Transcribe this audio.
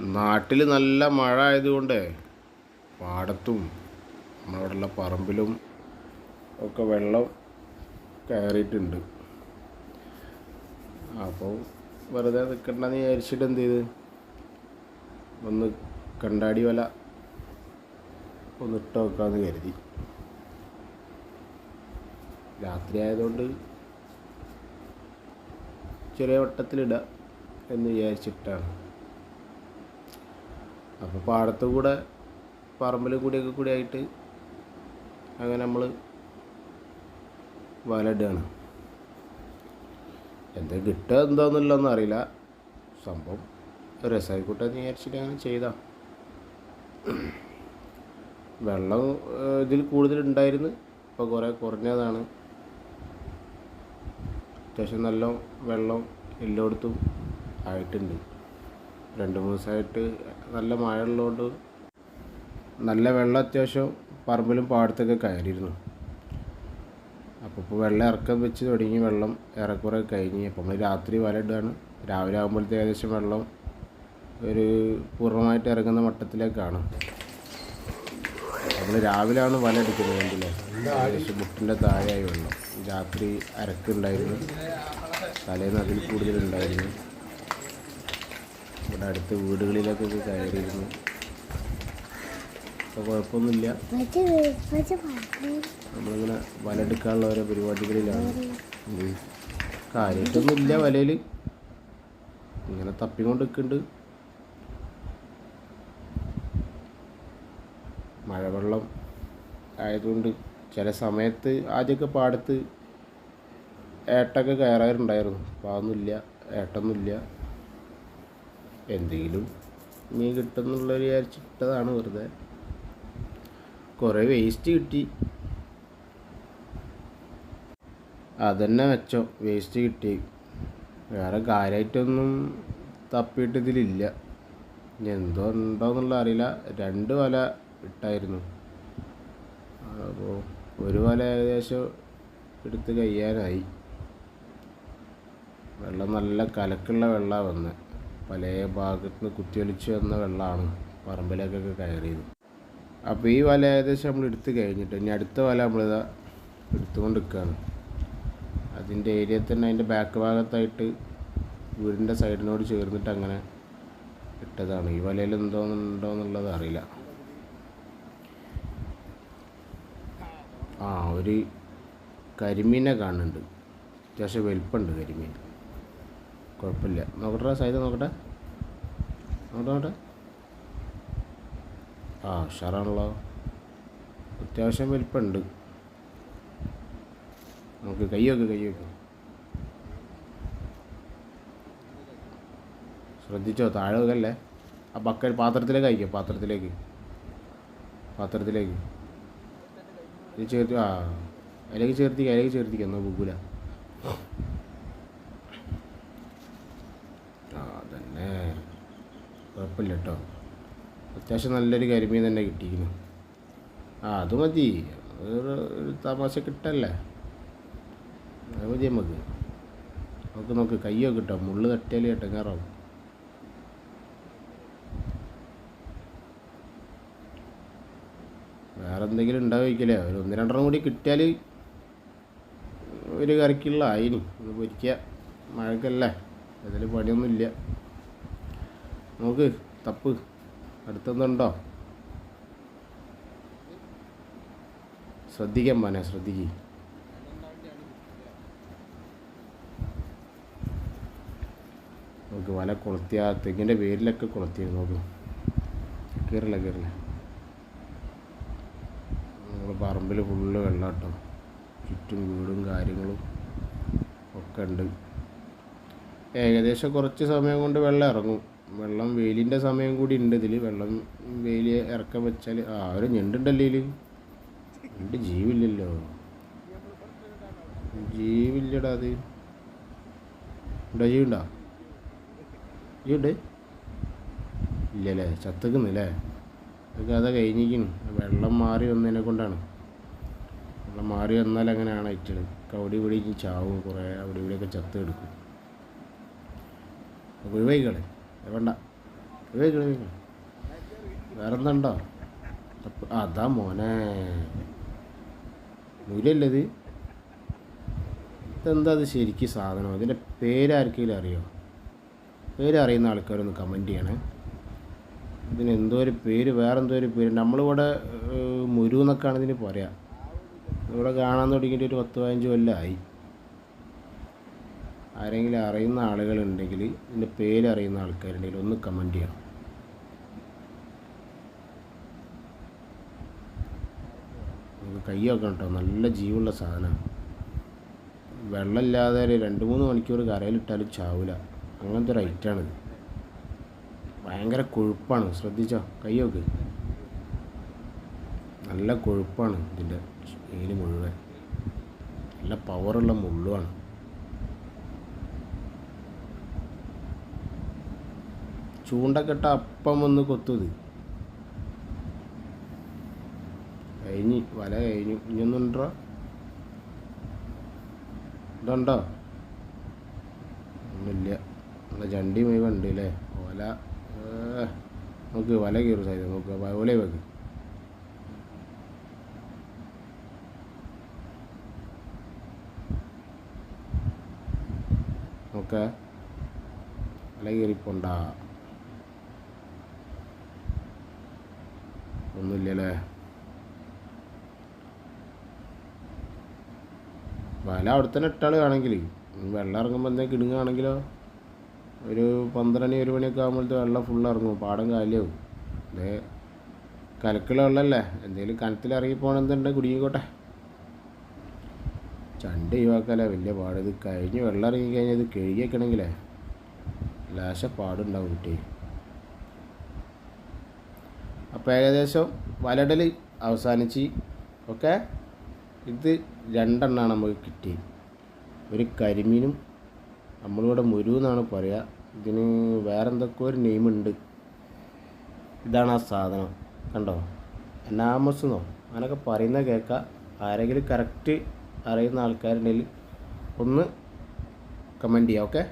നാട്ടിൽ നല്ല മഴ ആയതുകൊണ്ട് പാടത്തും നമ്മളവിടെയുള്ള പറമ്പിലും ഒക്കെ വെള്ളം കയറിയിട്ടുണ്ട്. അപ്പോൾ വെറുതെ നിൽക്കണ്ടെന്ന് വിചാരിച്ചിട്ട് എന്ത് ചെയ്ത്? ഒന്ന് കണ്ടാടി വല ഒന്ന് ഇട്ട് വെക്കാമെന്ന് കരുതി. രാത്രി ആയതുകൊണ്ട് ചെറിയ വട്ടത്തിലിടാം എന്ന് വിചാരിച്ചിട്ടാണ്. അപ്പോൾ പാടത്ത് കൂടെ പറമ്പിൽ കൂടിയൊക്കെ കൂടി ആയിട്ട് അങ്ങനെ നമ്മൾ വലയിടുകയാണ് എന്ത് കിട്ടുക എന്താണെന്നുള്ളതൊന്നും അറിയില്ല. സംഭവം രസമായിക്കോട്ടെ എന്ന് വിചാരിച്ചിട്ട് അങ്ങനെ ചെയ്താ. വെള്ളം ഇതിൽ കൂടുതലുണ്ടായിരുന്നു. ഇപ്പോൾ കുറേ കുറഞ്ഞതാണ്. അത്യാവശ്യം നല്ല വെള്ളം എല്ലായിടത്തും ആയിട്ടുണ്ട്. രണ്ട് മൂന്ന് ദിവസമായിട്ട് നല്ല മഴ ഉള്ളതുകൊണ്ട് നല്ല വെള്ളം അത്യാവശ്യം പറമ്പിലും പാടത്തൊക്കെ കയറിയിരുന്നു. അപ്പോൾ ഇപ്പോൾ വെള്ളം ഇറക്കം വെച്ച് തുടങ്ങി വെള്ളം ഏറെക്കുറെ കഴിഞ്ഞ്. അപ്പോൾ നമ്മൾ രാത്രി വല ഇടുകയാണ്. രാവിലെ ആകുമ്പോഴത്തേക്ക് ഏകദേശം വെള്ളം ഒരു പൂർണമായിട്ട് ഇറങ്ങുന്ന മട്ടത്തിലേക്കാണ്. നമ്മൾ രാവിലെയാണ് വല എടുക്കുന്നത് കണ്ടില്ലേ? ഏകദേശം മുട്ടിന്റെ താഴെയായി വെള്ളം. രാത്രി അരക്കുണ്ടായിരുന്നു. തലേന്ന് അതിൽ കൂടുതലുണ്ടായിരുന്നു. ഇവിടെ അടുത്ത വീടുകളിലൊക്കെ കയറിയിരുന്നു. അപ്പോൾ കുഴപ്പമൊന്നുമില്ല. നമ്മളിങ്ങനെ വല എടുക്കാനുള്ള ഓരോ പരിപാടികളിലാണ്. കാര്യമായിട്ടൊന്നുമില്ല വലയിൽ ഇങ്ങനെ തപ്പിക്കൊണ്ട് നിൽക്കുന്നുണ്ട് മഴവെള്ളം ആയതുകൊണ്ട് ചില സമയത്ത് ആദ്യമൊക്കെ പാടത്ത് ഏട്ടൊക്കെ കയറാറുണ്ടായിരുന്നു. അപ്പോൾ അതൊന്നുമില്ല. ഏട്ടൊന്നുമില്ല. എന്തെങ്കിലും മീൻ കിട്ടുമെന്നുള്ളൊരു വിചാരിച്ചിട്ടതാണ് വെറുതെ. കുറേ വേസ്റ്റ് കിട്ടി. അതന്നെ വെച്ചോ വേസ്റ്റ് കിട്ടി. വേറെ കാര്യമായിട്ടൊന്നും തപ്പിയിട്ട് ഇതിലില്ല. എന്തോ എന്തോ ഉണ്ടോയെന്നുള്ള അറിയില്ല. രണ്ട് വല ഇട്ടായിരുന്നു. അപ്പോൾ ഒരു വല ഏകദേശം എടുത്ത് കഴിയാനായി വെള്ളം നല്ല കലക്കുള്ള വെള്ളമാണ് വന്നത് പല ഭാഗത്ത് നിന്ന് കുത്തിയൊലിച്ച് വന്ന വെള്ളമാണ് പറമ്പിലേക്കൊക്കെ കയറിയത്. അപ്പോൾ ഈ വല ഏകദേശം നമ്മൾ എടുത്ത് കഴിഞ്ഞിട്ട് ഇനി അടുത്ത വല നമ്മളിതാ എടുത്തുകൊണ്ട് നിൽക്കുകയാണ് അതിന്റെ ഏരിയയിൽ തന്നെ അതിന്റെ ബാക്ക് ഭാഗത്തായിട്ട് വീടിന്റെ സൈഡിനോട് ചേർന്നിട്ട് അങ്ങനെ ഇട്ടതാണ്. ഈ വലയിൽ എന്തോന്നുണ്ടോ എന്നുള്ളത് അറിയില്ല. ആ ഒരു കരിമീനെ കാണുന്നുണ്ട്. അത്യാവശ്യം വലിപ്പമുണ്ട് കരിമീൻ. കുഴപ്പമില്ല. നോക്കട്ടെ സൈഡ് നോക്കട്ടെ. നോക്കട്ടെ നോക്കട്ടെ. ആ ഉഷാറാണല്ലോ. അത്യാവശ്യം വലിപ്പമുണ്ട്. നമുക്ക് കൈ വെക്ക് കൈ വെക്ക്. ശ്രദ്ധിച്ചോ താഴെ വെക്കല്ലേ? ആ ബക്കറ്റ് പാത്രത്തിലേക്ക് അയക്കോ പാത്രത്തിലേക്ക്. പാത്രത്തിലേക്ക്. ചേർത്തി ആ അതിലേക്ക് ചേർത്തിക്കാം അതിലേക്ക് ചേർത്തിക്കാം എന്നാൽ ബുക്കൂല ആ അതന്നെ കുഴപ്പമില്ല കേട്ടോ അത്യാവശ്യം നല്ലൊരു കരിമീൻ തന്നെ കിട്ടിയിരുന്നു ആ അത് മതി. ഒരു തമാശ കിട്ടല്ലേ? അത് മതി നമുക്ക്. നമുക്ക് നോക്ക് കയ്യൊക്കെ കിട്ടോ? മുള്ള് തട്ടിയാൽ എട്ടങ്ങാറാവും വേറെ എന്തെങ്കിലും ഉണ്ടാവില്ലേ ഒരു ഒന്ന് രണ്ടെണ്ണം കൂടി കിട്ടിയാൽ ഒരു കറിക്കുള്ള ആയിനി ഒന്ന് പൊരിക്കുക. മഴക്കല്ലേ? അതിൽ പണിയൊന്നുമില്ല. നോക്ക് തപ്പ്. അടുത്തൊന്നുണ്ടോ ശ്രദ്ധിക്കാൻ മോനെ ശ്രദ്ധിക്ക്. നോക്ക് വല കൊളുത്തിയ തെങ്ങിന്റെ പേരിലൊക്കെ കൊളുത്തിയത് നോക്ക്. കയറില്ല കയറില്ല നമ്മുടെ പറമ്പിൽ ഫുള്ള് വെള്ളം കേട്ടോ ചുറ്റും വീടും കാര്യങ്ങളും ഒക്കെ ഉണ്ട്. ഏകദേശം കുറച്ച് സമയം കൊണ്ട് വെള്ളം ഇറങ്ങും. വെള്ളം വെയിലിന്റെ സമയം കൂടി ഉണ്ട് ഇതിൽ വെള്ളം വെയിൽ ഇറക്കം വെച്ചാൽ ആ ഒരു ഞണ്ടുണ്ടല്ലേ ഞണ്ട് ജീവില്ലല്ലോ. ജീവില്ലടാ അത്. ഉണ്ടോ? ജീവുണ്ടോ ജീവുണ്ട് ഇല്ലല്ലേ? ചത്തക്കുന്നില്ലേ അതൊക്കെ അതാ കഴിഞ്ഞിരിക്കുന്നു വെള്ളം മാറി വന്നതിനെ കൊണ്ടാണ്. വെള്ളം മാറി വന്നാൽ അങ്ങനെയാണ് അയറ്റത് അവിടെ ഇവിടെ ചാവും കുറേ അവിടെ ഇവിടെയൊക്കെ ചത്ത് എടുക്കും ഒഴിവായിക്കളെ. വേണ്ട. കഴിക്കണം വേറെ എന്തുണ്ടോ അതാ മോനെ. മുരല്ലേ ഇത്? ഇതെന്താ അത് ശരിക്കും സാധനം? ഇതിന്റെ പേരാർക്കെങ്കിലും അറിയോ? പേരറിയുന്ന ആൾക്കാരൊന്ന് കമന്റ് ചെയ്യണേ. ഇതിന് എന്തോ ഒരു പേര് വേറെ എന്തോ ഒരു പേര്. നമ്മളിവിടെ മുരു എന്നൊക്കെയാണ് ഇതിന് പറയാം. ഇവിടെ കാണാൻ തുടങ്ങിയിട്ട് ഒരു പത്ത് പതിനഞ്ച് കൊല്ലമായി ആരെങ്കിലും അറിയുന്ന ആളുകളുണ്ടെങ്കിൽ ഇതിന്റെ പേര് അറിയുന്ന ആൾക്കാരുണ്ടെങ്കിൽ ഒന്ന് കമന്റ് ചെയ്യണം. നമുക്ക് വെക്കണം കേട്ടോ നല്ല ജീവുള്ള സാധനമാണ് വെള്ളമില്ലാതെ ഒരു രണ്ട് മൂന്ന് മണിക്കൂർ കരയിലിട്ടാലും ചാവില്ല അങ്ങനത്തെ ഒരു ഐറ്റാണിത് ഭയങ്കര കൊഴുപ്പാണ്. ശ്രദ്ധിച്ചോ? കൈ വെക്ക്. നല്ല കൊഴുപ്പാണ് ഇതിന്റെ മീൻ മുഴുവൻ. നല്ല പവറുള്ള മുള്ളുമാണ്. ചൂണ്ടക്കെട്ട അപ്പം ഒന്ന് കൊത്തുത്. കഴിഞ്ഞ് വല കഴിഞ്ഞു. ഇനിയൊന്നുണ്ടോ ഇതുണ്ടോ ഒന്നുമില്ല. നമ്മളെ ചണ്ടി മുഴുവൻ ഉണ്ട് അല്ലേ? വല നമുക്ക് വല കയറും സൈഡ് നോക്ക്. വല വെക്ക്. നോക്ക. വല കയറിപ്പോണ്ട. ഒന്നുമില്ലല്ലേ? വല അവിടെ തന്നെ ഇട്ടാൾ ആണെങ്കിൽ വെള്ളം ഇറങ്ങുമ്പോൾ എന്തെങ്കിലും കിടുങ്ങുകയാണെങ്കിലോ? ഒരു പന്ത്രണ്ട് ഒരു മണിയൊക്കെ ആകുമ്പോഴത്തെ വെള്ളം ഫുൾ ഇറങ്ങും. പാടം കാലിയാവും. ഇത് കലക്കുള്ള വെള്ളമല്ലേ എന്തെങ്കിലും കനത്തിൽ ഇറങ്ങി പോകണമെന്നുണ്ടെങ്കിൽ കുടുങ്ങിക്കോട്ടെ. ചണ്ട ഒഴിവാക്കാലേ വലിയ പാട്. ഇത് കഴിഞ്ഞ് വെള്ളം ഇറങ്ങി കഴിഞ്ഞാൽ ഇത് കഴുകി ലാശ പാടുണ്ടാവും കുട്ടി അപ്പോൾ ഏകദേശം വലടൽ അവസാനിച്ച് ഓക്കെ ഇത് രണ്ടെണ്ണമാണ് നമുക്ക് കിട്ടിയത് ഒരു കരിമീനും നമ്മളിവിടെ മുരു എന്നാണ് പറയുക ഇതിന് വേറെ എന്തൊക്കെ ഒരു നെയിം ഉണ്ട്. ഇതാണ് ആ സാധനം. കണ്ടോ? അനാമസ് എന്നോ? അങ്ങനൊക്കെ പറയുന്ന കേൾക്കാം ആരെങ്കിലും കറക്റ്റ് അറിയുന്ന ആൾക്കാരുണ്ടെങ്കിൽ ഒന്ന് കമന്റ് ചെയ്യാം ഓക്കെ